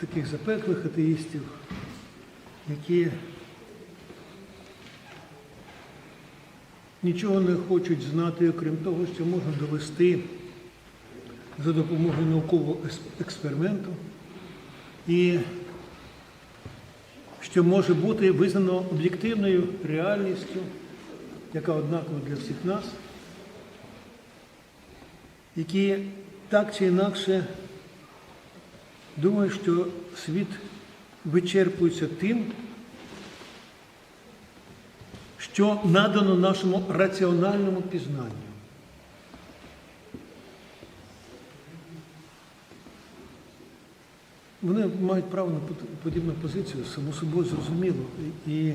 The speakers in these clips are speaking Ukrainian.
таких запеклих атеїстів, які нічого не хочуть знати, окрім того, що можна довести за допомогою наукового експерименту, і що може бути визнано об'єктивною реальністю, яка однакова для всіх нас, які так чи інакше думають, що світ вичерпується тим, що надано нашому раціональному пізнанню. Вони мають право на подібну позицію, само собою зрозуміло. І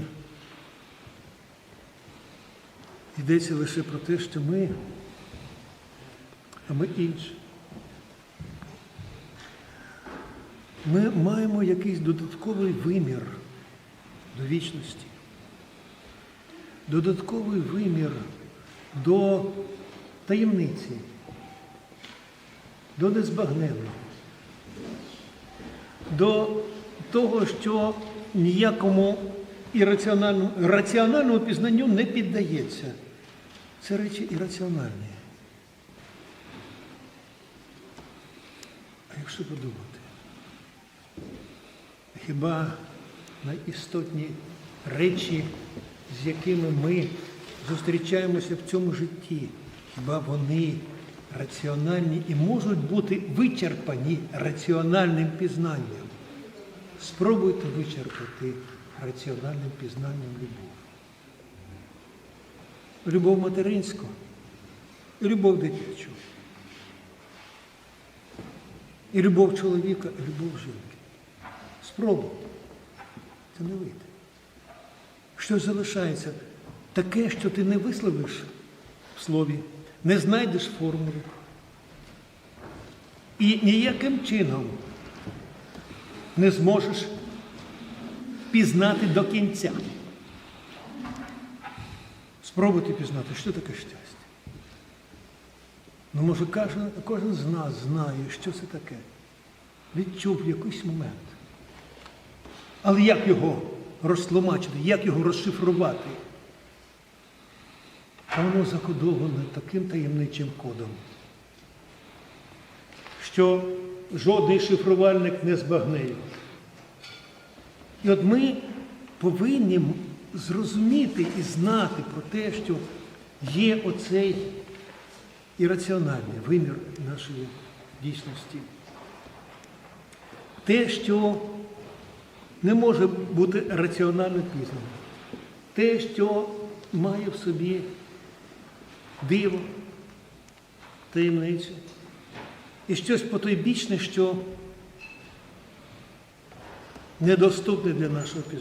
йдеться лише про те, що ми, а ми інші. Ми маємо якийсь додатковий вимір до вічності, додатковий вимір до таємниці, до незбагненного до того, що ніякому раціональному пізнанню не піддається. Це речі ірраціональні. А якщо подумати, хіба найістотні речі, з якими ми зустрічаємося в цьому житті, хіба вони раціональні і можуть бути вичерпані раціональним пізнанням? Спробуйте вичерпати раціональним пізнанням любов. Любов материнську і любов дитячу. І любов чоловіка, і любов жінки. Спробуйте. Це не вийде. Що залишається? Таке, що ти не висловиш в слові, не знайдеш формули. І ніяким чином не зможеш пізнати до кінця. Спробуйте пізнати, що таке щастя. Ну, може, кожен, кожен з нас знає, що це таке. Відчув якийсь момент. Але як його розтлумачити, як його розшифрувати? А воно закодоване таким таємничим кодом, що жодний шифрувальник не збагне його. І от ми повинні зрозуміти і знати про те, що є оцей ірраціональний вимір нашої дійсності. Те, що не може бути раціонально пізнано. Те, що має в собі диво, таємницю. І щось потойбічне, що недоступне для нашого пізнання.